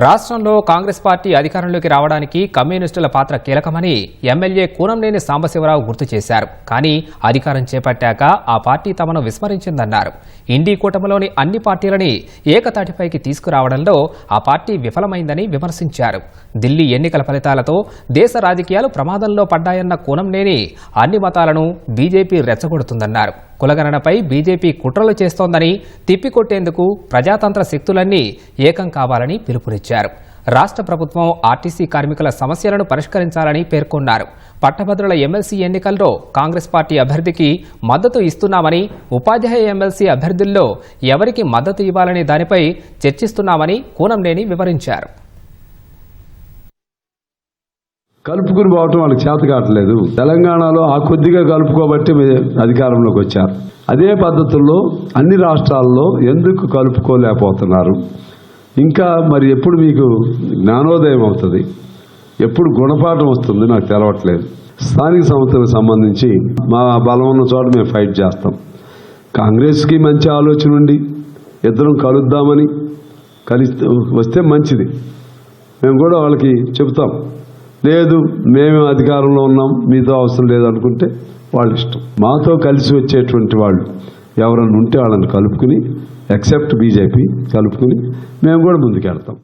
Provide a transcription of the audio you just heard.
రాష్ట్రంలో కాంగ్రెస్ పార్టీ అధికారంలోకి రావడానికి కమ్యూనిస్టుల పాత్ర కీలకమని ఎమ్మెల్యే కూనంనేని సాంబశివరావు గుర్తు చేశారు. కానీ అధికారం చేపట్టాక ఆ పార్టీ తమను విస్మరించిందన్నారు. ఇండీ కూటమిలోని అన్ని పార్టీలని ఏకతాటిపైకి తీసుకురావడంలో ఆ పార్టీ విఫలమైందని విమర్శించారు. ఢిల్లీ ఎన్నికల ఫలితాలతో దేశ రాజకీయాలు ప్రమాదంలో పడ్డాయన్న కూనంనేని అన్ని మతాలను బీజేపీ రెచ్చగొడుతుందన్నారు. కులగణనపై బీజేపీ కుట్రలు చేస్తోందని తిప్పికొట్టేందుకు ప్రజాతంత్ర శక్తులన్నీ ఏకం కావాలని పిలుపునిచ్చారు. రాష్ట్ర ప్రభుత్వం ఆర్టీసీ కార్మికుల సమస్యలను పరిష్కరించాలని పేర్కొన్నారు. పట్టభద్రుల ఎమ్మెల్సీ ఎన్నికల్లో కాంగ్రెస్ పార్టీ అభ్యర్థికి మద్దతు ఇస్తున్నామని ఉపాధ్యాయ ఎమ్మెల్సీ అభ్యర్థుల్లో ఎవరికి మద్దతు ఇవ్వాలనే దానిపై చర్చిస్తున్నామని కూనంనేని వివరించారు. కలుపుకుని పోవటం వాళ్ళకి చేత కావట్లేదు. తెలంగాణలో ఆ కొద్దిగా కలుపుకోబట్టి అధికారంలోకి వచ్చారు. అదే పద్ధతుల్లో అన్ని రాష్ట్రాల్లో ఎందుకు కలుపుకోలేకపోతున్నారు? ఇంకా మరి ఎప్పుడు మీకు జ్ఞానోదయం అవుతుంది? ఎప్పుడు గుణపాఠం వస్తుంది? నాకు తెలవట్లేదు. స్థానిక సంస్థలకు సంబంధించి మా బలం ఉన్న చోట మేము ఫైట్ చేస్తాం. కాంగ్రెస్కి మంచి ఆలోచన ఉండి ఇద్దరం కలుద్దామని కలిస్తే వస్తే మంచిది. మేము కూడా వాళ్ళకి చెబుతాం. లేదు మేమే అధికారంలో ఉన్నాం మీతో అవసరం లేదు అనుకుంటే వాళ్ళ ఇష్టం మాతో కలిసి వచ్చేటువంటి వాళ్ళు ఎవరన్నా ఉంటే వాళ్ళని కలుపుకుని ఎక్సెప్ట్ బీజేపీ కలుపుకుని మేము కూడా ముందుకెళ్తాం.